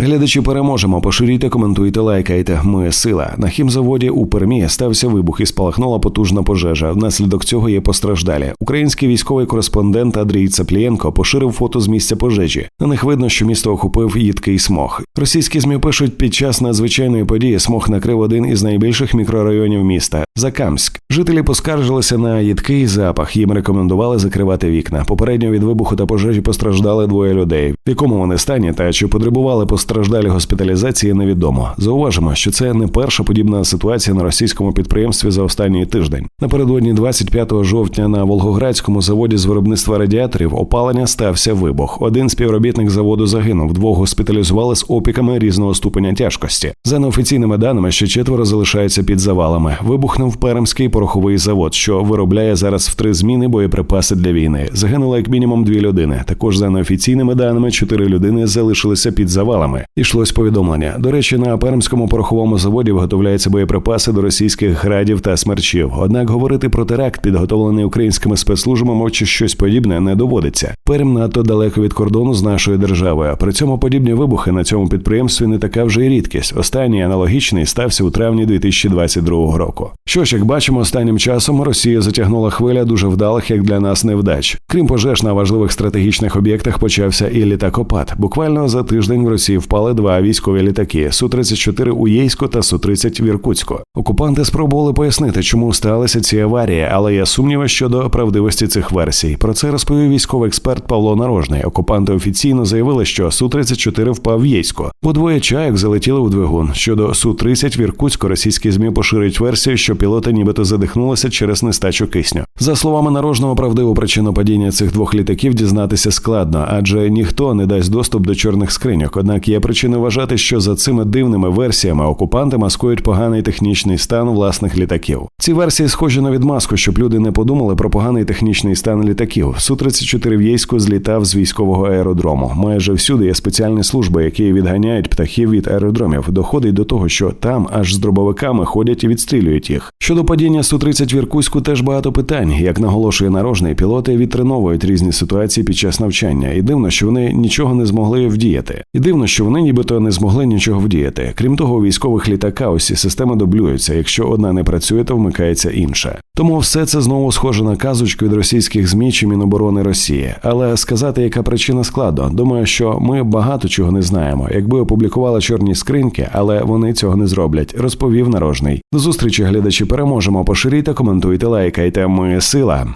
Глядачі переможемо. Поширюйте, коментуйте, лайкайте. Ми сила. На хімзаводі у Пермі стався вибух і спалахнула потужна пожежа. Внаслідок цього є постраждалі. Український військовий кореспондент Андрій Цаплієнко поширив фото з місця пожежі. На них видно, що місто охопив їдкий смог. Російські змі пишуть, під час надзвичайної події смог накрив один із найбільших мікрорайонів міста Закамськ. Жителі поскаржилися на їдкий запах. Їм рекомендували закривати вікна. Попередньо від вибуху та пожежі постраждали двоє людей. В якому вони стані та чи потребували постраждалі госпіталізації, невідомо. Зауважимо, що це не перша подібна ситуація на російському підприємстві за останній тиждень. Напередодні 25 жовтня на Волгоградському заводі з виробництва радіаторів опалення стався вибух. Один співробітник заводу загинув, двох госпіталізували з опіками різного ступеня тяжкості. За неофіційними даними, ще четверо залишаються під завалами. Вибухнув Пермський пороховий завод, що виробляє зараз в три зміни боєприпаси для війни. Загинуло як мінімум дві людини. Також за неофіційними даними, чотири людини залишилися під завалами. Ішлось повідомлення. До речі, на Пермському пороховому заводі виготовляються боєприпаси до російських градів та смерчів. Однак говорити про теракт, підготовлений українськими спецслужбами, чи щось подібне не доводиться. Перм надто далеко від кордону з нашою державою. При цьому подібні вибухи на цьому підприємстві не така вже й рідкість. Останній аналогічний стався у травні 2022 року. Що ж, як бачимо, останнім часом Росія затягнула хвиля дуже вдалих, як для нас, невдач. Крім пожеж на важливих стратегічних об'єктах, почався і літакопад. Буквально за тиждень в Росії впали два військові літаки: су 34 у Єйську та су 30 в Іркутську. Окупанти спробували пояснити, чому сталися ці аварії, але є сумніви щодо правдивості цих версій. Про це розповів військовий експерт Павло Нарожний. Окупанти офіційно заявили, що су 34 впав в Єйську. Бо двоє чаяк залетіли у двигун. Щодо су 30 в Іркутську російські змі поширюють версію, що пілоти нібито задихнулися через нестачу кисню. За словами нарожного, правдиву причину падіння цих двох літаків дізнатися складно, адже ніхто не дасть доступ до чорних скриньок. Однак є причини вважати, що за цими дивними версіями окупанти маскують поганий технічний стан власних літаків. Ці версії схожі на відмазку, щоб люди не подумали про поганий технічний стан літаків. Су 34 в Єйську злітав з військового аеродрому. Майже всюди є спеціальні служби, які відганяють птахів від аеродромів. Доходить до того, що там аж з дробовиками ходять і відстрілюють їх. Щодо падіння су 30 в Іркутську теж багато питань. Як наголошує нарожний, пілоти відтреновують різні ситуації під час навчання, і дивно, що вони нічого не змогли вдіяти. І дивно, що вони нібито не змогли нічого вдіяти. Крім того, у військових літака усі системи дублюються. Якщо одна не працює, то вмикається інше. Тому все це знову схоже на казочку від російських змі чи Міноборони Росії. Але сказати, яка причина складно. Думаю, що ми багато чого не знаємо. Якби опублікували чорні скриньки, але вони цього не зроблять, розповів нарожний. До зустрічі, глядачі, переможемо. Поширійте, коментуйте, лайкайте. Ми сила.